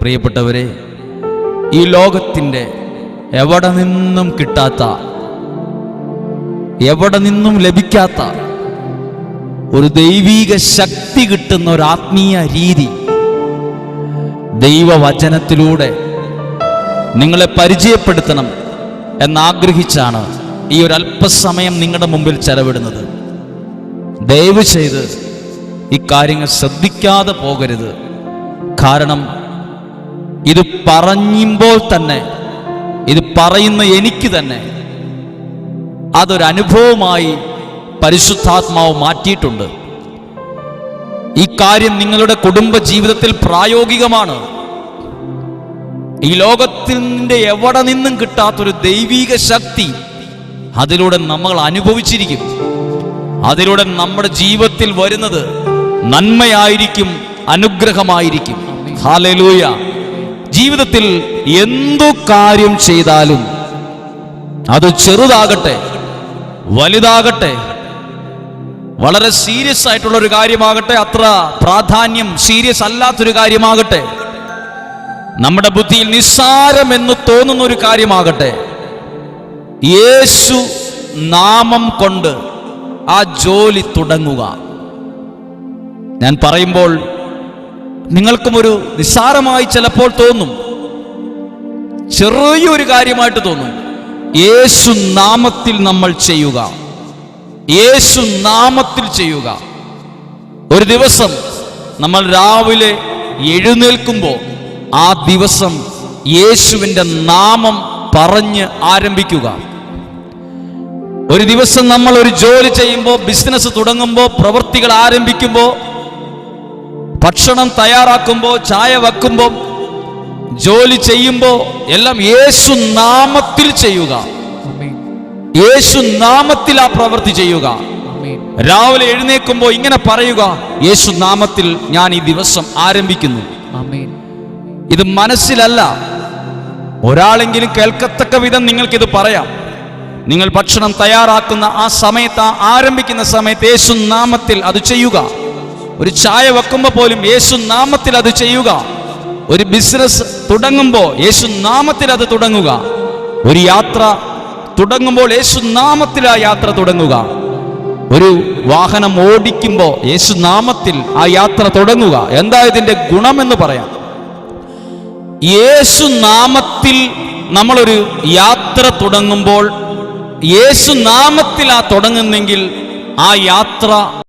പ്രിയപ്പെട്ടവരെ ഈ ലോകത്തിന്റെ എവിടെ നിന്നും കിട്ടാത്ത എവിടെ നിന്നും ലഭിക്കാത്ത ഒരു ദൈവീക ശക്തി കിട്ടുന്ന ഒരു ആത്മീയ രീതി ദൈവവചനത്തിലൂടെ നിങ്ങളെ പരിചയപ്പെടുത്തണം എന്നാഗ്രഹിച്ചാണ് ഈ ഒരു അല്പസമയം നിങ്ങളുടെ മുമ്പിൽ ചെലവിടുന്നത്. ദയവ് ചെയ്ത് ഇക്കാര്യങ്ങൾ ശ്രദ്ധിക്കാതെ പോകരുത്. കാരണം ഇത് പറയുമ്പോൾ തന്നെ ഇത് പറയുന്ന എനിക്ക് തന്നെ അതൊരനുഭവമായി പരിശുദ്ധാത്മാവ് മാറ്റിയിട്ടുണ്ട്. ഈ കാര്യം നിങ്ങളുടെ കുടുംബ ജീവിതത്തിൽ പ്രായോഗികമാണ്. ഈ ലോകത്തിന്റെ എവിടെ നിന്നും കിട്ടാത്തൊരു ദൈവീക ശക്തി അതിലൂടെ നമ്മൾ അനുഭവിച്ചിരിക്കും. അതിലൂടെ നമ്മുടെ ജീവിതത്തിൽ വരുന്നത് നന്മയായിരിക്കും അനുഗ്രഹമായിരിക്കും. ഹാലലൂയ ജീവിതത്തിൽ എന്തു കാര്യം ചെയ്താലും അത് ചെറുതാകട്ടെ വലുതാകട്ടെ വളരെ സീരിയസ് ആയിട്ടുള്ള ഒരു കാര്യമാകട്ടെ അത്ര പ്രാധാന്യം സീരിയസ് അല്ലാത്തൊരു കാര്യമാകട്ടെ നമ്മുടെ ബുദ്ധിയിൽ നിസ്സാരമെന്ന് തോന്നുന്ന ഒരു കാര്യമാകട്ടെ യേശു നാമം കൊണ്ട് ആ ജോലി തുടങ്ങുക. ഞാൻ പറയുമ്പോൾ നിങ്ങൾക്കും ഒരു നിസ്സാരമായി ചിലപ്പോൾ തോന്നും. ചെറിയൊരു കാര്യമായിട്ട് തോന്നും. യേശു നാമത്തിൽ നമ്മൾ ചെയ്യുക. യേശു നാമത്തിൽ ചെയ്യുക. ഒരു ദിവസം നമ്മൾ രാവിലെ എഴുന്നേൽക്കുമ്പോൾ ആ ദിവസം യേശുവിന്റെ നാമം പറഞ്ഞ് ആരംഭിക്കുക. ഒരു ദിവസം നമ്മൾ ഒരു ജോലി ചെയ്യുമ്പോൾ ബിസിനസ് തുടങ്ങുമ്പോൾ പ്രവൃത്തികൾ ആരംഭിക്കുമ്പോൾ ഭക്ഷണം തയ്യാറാക്കുമ്പോൾ ചായ വെക്കുമ്പോൾ ജോലി ചെയ്യുമ്പോൾ എല്ലാം യേശു നാമത്തിൽ ചെയ്യുക. യേശു നാമത്തിൽ ആ പ്രവൃത്തി ചെയ്യുക. രാവിലെ എഴുന്നേൽക്കുമ്പോൾ ഇങ്ങനെ പറയുക യേശു നാമത്തിൽ ഞാൻ ഈ ദിവസം ആരംഭിക്കുന്നു. ഇത് മനസ്സിലല്ല. ഒരാളെങ്കിലും കേൾക്കത്തക്ക വിധം നിങ്ങൾക്കിത് പറയാം. നിങ്ങൾ ഭക്ഷണം തയ്യാറാക്കുന്ന ആ സമയത്ത് ആ ആരംഭിക്കുന്ന സമയത്ത് യേശു നാമത്തിൽ അത് ചെയ്യുക. ഒരു ചായ വെക്കുമ്പോൾ പോലും യേശു നാമത്തിൽ അത് ചെയ്യുക. ഒരു ബിസിനസ് തുടങ്ങുമ്പോൾ യേശു നാമത്തിൽ അത് തുടങ്ങുക. ഒരു യാത്ര തുടങ്ങുമ്പോൾ യേശു നാമത്തിൽ ആ യാത്ര തുടങ്ങുക. ഒരു വാഹനം ഓടിക്കുമ്പോൾ യേശു നാമത്തിൽ ആ യാത്ര തുടങ്ങുക. എന്താ ഇതിന്റെ ഗുണമെന്ന് പറയാം. യേശു നാമത്തിൽ നമ്മളൊരു യാത്ര തുടങ്ങുമ്പോൾ യേശു നാമത്തിൽ ആ തുടങ്ങുന്നെങ്കിൽ ആ യാത്ര